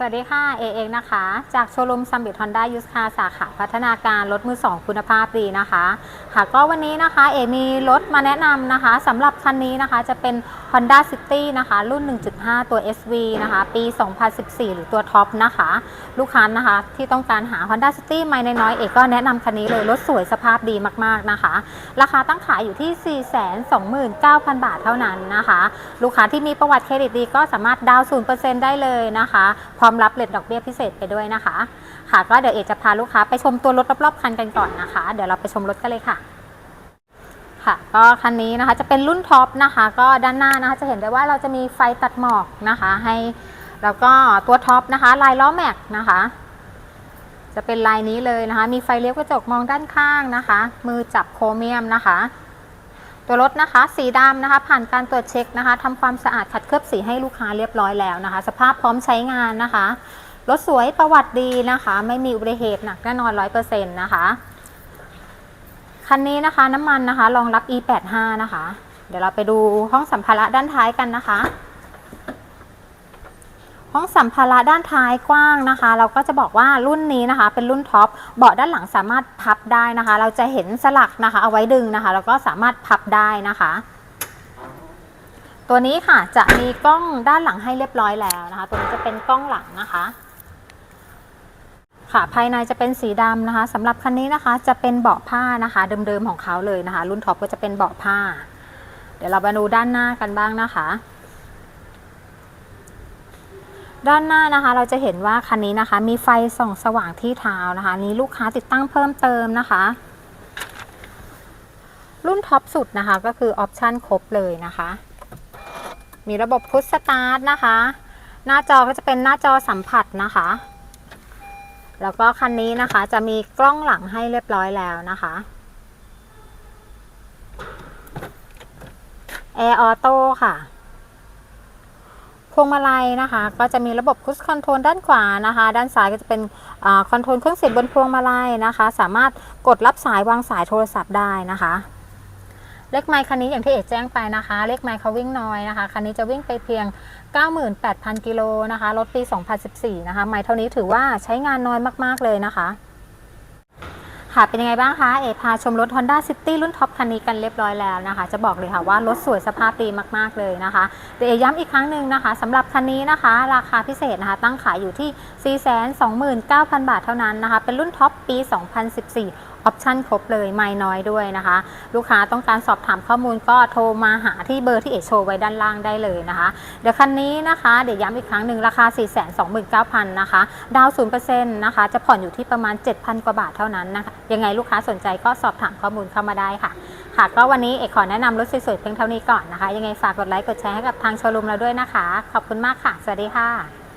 สวัสดีค่ะ เอเองนะคะ จากโชว์รูมซัมบิทฮอนด้ายูสคาสาขาพัฒนาการรถมือ 2 คุณภาพดีนะคะ ค่ะก็วันนี้นะคะ เอมีรถมาแนะนำนะคะสำหรับคันนี้นะคะจะเป็น Honda City นะคะ รุ่น 1.5 ตัว SV นะคะ ปี 2014 หรือตัวท็อปนะคะ ลูกค้านะคะที่ต้องการหา Honda City ไม่น้อยเอกก็แนะนำคันนี้เลยรถสวยสภาพดีมากๆนะคะ ราคาตั้งขายอยู่ที่ 429,000 บาทเท่านั้นนะคะ ลูกค้าที่มีประวัติเครดิตดีก็สามารถดาวน์0%ได้เลยนะคะพรอมรับเลทดอกเบี้ยพิเศษไปด้วยนะคะ ค่ะก็เดี๋ยวเอกจะพาลูกค้าไปชมตัวรถรอบๆคันกันก่อนนะคะ เดี๋ยวเราไปชมรถกันเลยค่ะค่ะก็คันนี้นะคะจะเป็นรุ่นท็อปนะคะ ก็ด้านหน้านะคะจะเห็นได้ว่าเราจะมีไฟตัดหมอกนะคะให้แล้วก็ตัวท็อปนะคะ ลายล้อแม็กนะคะ จะเป็นลายนี้เลยนะคะ มีไฟเลี้ยวกระจกมองด้านข้างนะคะ มือจับโครเมียมนะคะ ตัวรถนะคะ สีดำนะคะ ผ่านการตรวจเช็คนะคะทำความสะอาดขัดเคลือบสีให้ลูกค้าเรียบร้อยแล้วนะคะ สภาพพร้อมใช้งานนะคะรถสวยประวัติดีนะคะ ไม่มีอุบัติเหตุหนักแน่นอนร้อยเปอร์เซ็นต์นะคะคันนี้นะคะน้ำมันนะคะรองรับ E85 นะคะ เดี๋ยวเราไปดูห้องสัมภาระด้านท้ายกันนะคะ ห้องสัมภาระด้านท้ายกว้างนะคะ เราก็จะบอกว่ารุ่นนี้นะคะ เป็นรุ่นท็อปเบาะด้านหลังสามารถพับได้นะคะ เราจะเห็นสลักนะคะ เอาไว้ดึงนะคะ แล้วก็สามารถพับได้นะคะ ตัวนี้ค่ะจะมีกล้องด้านหลังให้เรียบร้อยแล้วนะคะ ตัวนี้จะเป็นกล้องหลังนะคะค่ะภายในจะเป็นสีดำนะคะสำหรับคันนี้นะคะจะเป็นเบาะผ้านะคะเดิมๆของเขาเลยนะคะ รุ่นท็อปก็จะเป็นเบาะผ้า เดี๋ยวเรามาดูด้านหน้ากันบ้างนะคะ ด้านหน้านะคะเราจะเห็นว่าคันนี้นะคะ มีไฟส่องสว่างที่เท้านะคะ นี้ลูกค้าติดตั้งเพิ่มเติมนะคะ รุ่นท็อปสุดนะคะก็คือออปชั่นครบเลยนะคะ มีระบบพุชสตาร์ทนะคะ หน้าจอก็จะเป็นหน้าจอสัมผัสนะคะ แล้วก็คันนี้นะคะจะมีกล้องหลังให้เรียบร้อยแล้วนะคะแอร์ออโต้ค่ะ วงมาลัยนะคะ ก็จะมีระบบคุชคอนโทรลด้านขวานะคะ ด้านซ้ายก็จะเป็นคอนโทรลเครื่องเสียงบนพวงมาลัยนะคะ สามารถกดรับสายวางสายโทรศัพท์ได้นะคะเลขไมค์คันนี้อย่างที่เอกแจ้งไปนะคะ เลขไมค์เขาวิ่งน้อยนะคะ คันนี้จะวิ่งไปเพียง 98,000 กิโลนะคะ รถปี 2014 นะคะ ไมค์เท่านี้ถือว่าใช้งานน้อยมาก ๆ เลยนะคะ ค่ะเป็นยังไงบ้างคะเอพาชมรถ Honda City รุ่นท็อปคันนี้กันเรียบร้อยแล้วนะคะ จะบอกเลยค่ะว่ารถสวยสภาพดีมากๆเลยนะคะแต่เอย้ำอีกครั้งหนึ่งนะคะสำหรับคันนี้นะคะ ราคาพิเศษนะคะ ตั้งขายอยู่ที่ 429,000 บาทเท่านั้นนะคะ เป็นรุ่นท็อปปี 2014 ออปชั่นครบเลยไม่น้อยด้วยนะคะ ลูกค้าต้องการสอบถามข้อมูลก็โทรมาหาที่เบอร์ที่เอกโชว์ไว้ด้านล่างได้เลยนะคะ เดี๋ยวคันนี้นะคะเดี๋ยวย้ำอีกครั้งหนึ่งราคา 429,000 นะคะ ดาว0%นะคะจะผ่อนอยู่ที่ประมาณ 7,000 กว่าบาทเท่านั้นนะคะ ยังไงลูกค้าสนใจก็สอบถามข้อมูลเข้ามาได้ค่ะ ค่ะก็วันนี้เอกขอแนะนำรถสวยๆเพียงเท่านี้ก่อนนะคะ ยังไงฝากกดไลค์กดแชร์ให้กับทางโชว์รูมเราด้วยนะคะ ขอบคุณมากค่ะ สวัสดีค่ะ